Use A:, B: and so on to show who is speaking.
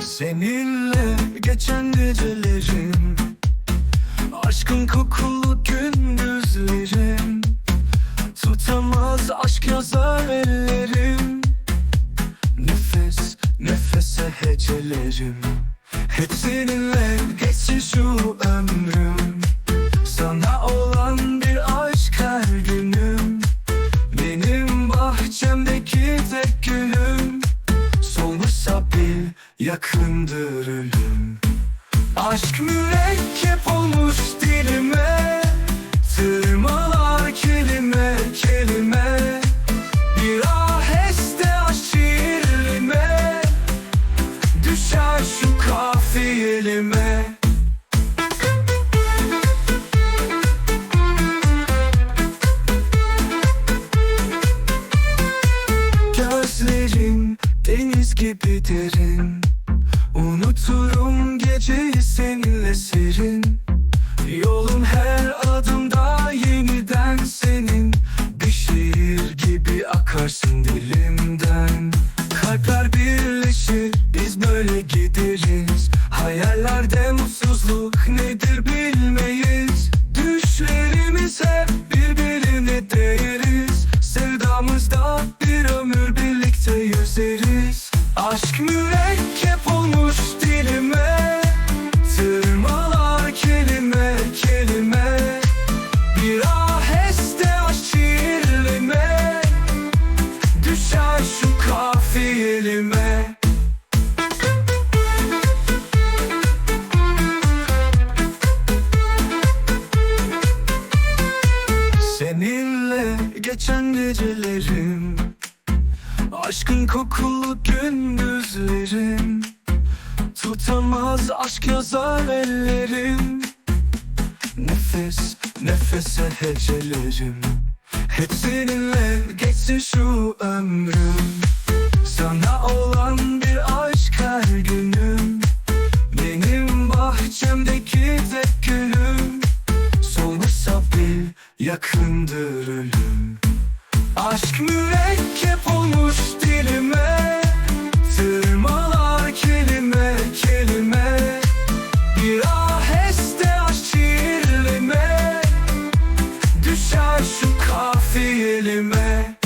A: Seninle geçen gecelerim Aşkın kokulu gündüzlerim Tutamaz aşk yazar ellerim Nefes nefese hecelerim. Hep seninle geçsin şu ömrüm yakındır ölüm. Aşk mürekkep olmuş dilime. Tırmalar kelime kelime. Bir aheste aşk şiirime Düşer şu kafiyelime Gözlerin deniz gibi derin Unuturum geceyi seninle serin. Yolun her adımda yeniden senin. Bir şiir gibi akarsın dilimden. Kalpler birleşir biz böyle gideriz. Hayallerde mutsuzluk nedir bilmeyiz. Düşlerimiz hep birbirine değeriz. Sevdamızda bir ömür birlikte yüzeriz. Aşk mürekkep geçen gecelerim. Aşkın kokulu gündüzlerim. Tutamaz aşk yazar ellerim. Nefes nefese hecelerim. Hep seninle geçsin şu ömrüm. Sana olan yakındır ölüm. Aşk mürekkep olmuş dilime. Tırmalar kelime kelime. Bir aheste aşk şiirlime Düşer şu kafiyelime